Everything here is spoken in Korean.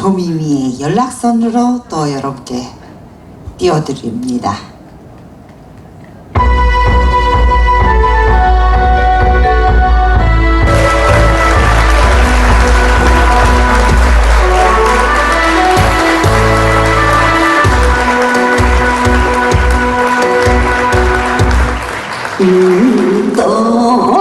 조미미의 연락선으로 또 여러분께 띄워드립니다. 음, 또